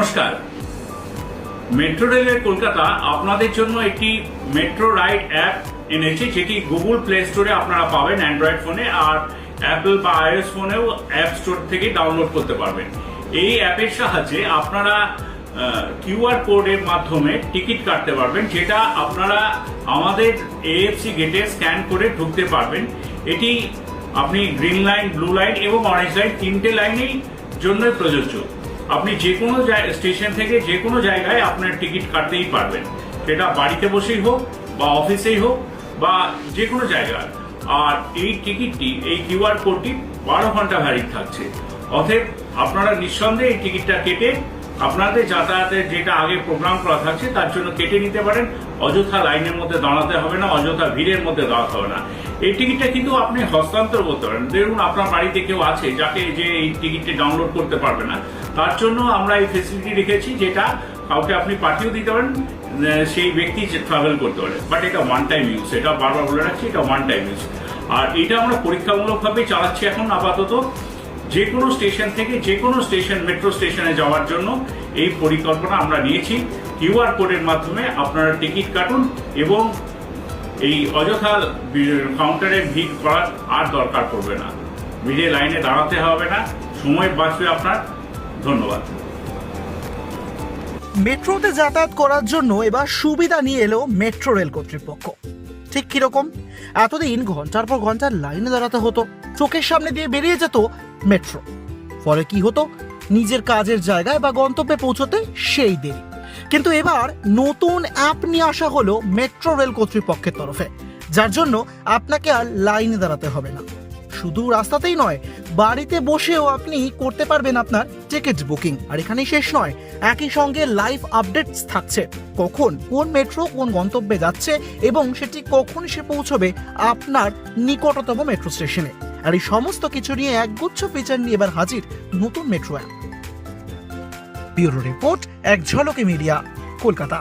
নমস্কার। মেট্রো রেলের কলকাতা আপনাদের জন্য একটি মেট্রো রাইড অ্যাপ এনেছে, যেটি গুগল প্লে স্টোরে আপনারা পাবেন অ্যান্ড্রয়েড ফোনে আর অ্যাপল বা আইএস ফোনেও অ্যাপ স্টোর থেকে ডাউনলোড করতে পারবেন। এই অ্যাপের সাহায্যে আপনারা কিউআর কোডের মাধ্যমে টিকিট কাটতে পারবেন, যেটা আপনারা আমাদের এএফসি গেটে স্ক্যান করে ঢুকতে পারবেন। এটি আপনি গ্রিন লাইন, ব্লু লাইন এবং অরেঞ্জ লাইন তিনটে লাইনেই জন্যই প্রযোজ্য। আপনি যে কোনো স্টেশন থেকে যে কোনো জায়গায় আপনার টিকিট কাটতেই পারবেন। সেটা বাড়িতে বসেই হোক বা অফিসেই হোক বা যে কোনো জায়গায় আর এই টিকিটটি, এই কিউআর কোডটি বারো ঘণ্টা ভ্যালিড থাকছে। অতএব আপনারা নিঃসন্দেহে এই টিকিটটা কেটে আপনাদের যাতায়াতের যেটা আগে প্রোগ্রাম করা থাকছে, তার জন্য কেটে নিতে পারেন। অযথা লাইনের মধ্যে দাঁড়াতে হবে না, অযথা ভিড়ের মধ্যে দাঁড়াতে হবে না। এই টিকিটটা কিন্তু আপনি হস্তান্তর করতে পারেন। ধরুন আপনার বাড়িতে কেউ আছে যাকে যে এই টিকিটটি ডাউনলোড করতে পারবে না। তার জন্য আমরা এই ফেসিলিটি রেখেছি যেটা কাউকে আপনি পাঠিয়েও দিতে পারেন সেই ব্যক্তি ট্রাভেল করতে পারে। বাট এটা ওয়ান টাইম ইউজ এটা বারবার বলে রাখছি, এটা ওয়ান টাইম ইউজ আর এটা আমরা পরীক্ষামূলকভাবে চালাচ্ছি এখন আপাতত। যে কোনো স্টেশন থেকে যে কোনো স্টেশন মেট্রো স্টেশনে যাওয়ার জন্য এই পরিকল্পনা আমরা নিয়েছি। কিউআর কোডের মাধ্যমে আপনারা টিকিট কাটুন এবং এই অযথা কাউন্টারে ভিড় করার আর দরকার পড়বে না। ভিড়ে লাইনে দাঁড়াতে হবে না। সময় বাঁচবে আপনার। ধন্যবাদ। মেট্রোতে যাতায়াত করার জন্য এবার সুবিধা নিয়ে এলো মেট্রো রেল কর্তৃপক্ষ। ঠিক কীরকম? এতদিন ঘণ্টার পর ঘণ্টা লাইনে দাঁড়াতে হতো। চোখের সামনে দিয়ে বেরিয়ে যেত মেট্রো। ফলে কি হতো? নিজের কাজের জায়গায় বা গন্তব্যে পৌঁছতে সেই দেরি। কিন্তু এবার নতুন অ্যাপ নিয়ে আসা হলো মেট্রো রেল কর্তৃপক্ষের তরফে, যার জন্য আপনাকে আর লাইনে দাঁড়াতে হবে না। শুধু রাস্তাতেই নয়, বাড়িতে বসেও আপনি করতে পারবেন আপনার টিকিট বুকিং। আর এখানেই শেষ নয়, একই সঙ্গে লাইভ আপডেটস থাকছে, কখন কোন মেট্রো কোন গন্তব্যে যাচ্ছে এবং সেটি কখন সে পৌঁছবে আপনার নিকটতম মেট্রো স্টেশনে। আর এই সমস্ত কিছু নিয়ে একগুচ্ছ ফিচার নিয়ে এবার হাজির নতুন মেট্রো অ্যাপ ব্যুরো রিপোর্ট এক ঝলকে মিডিয়া কলকাতা।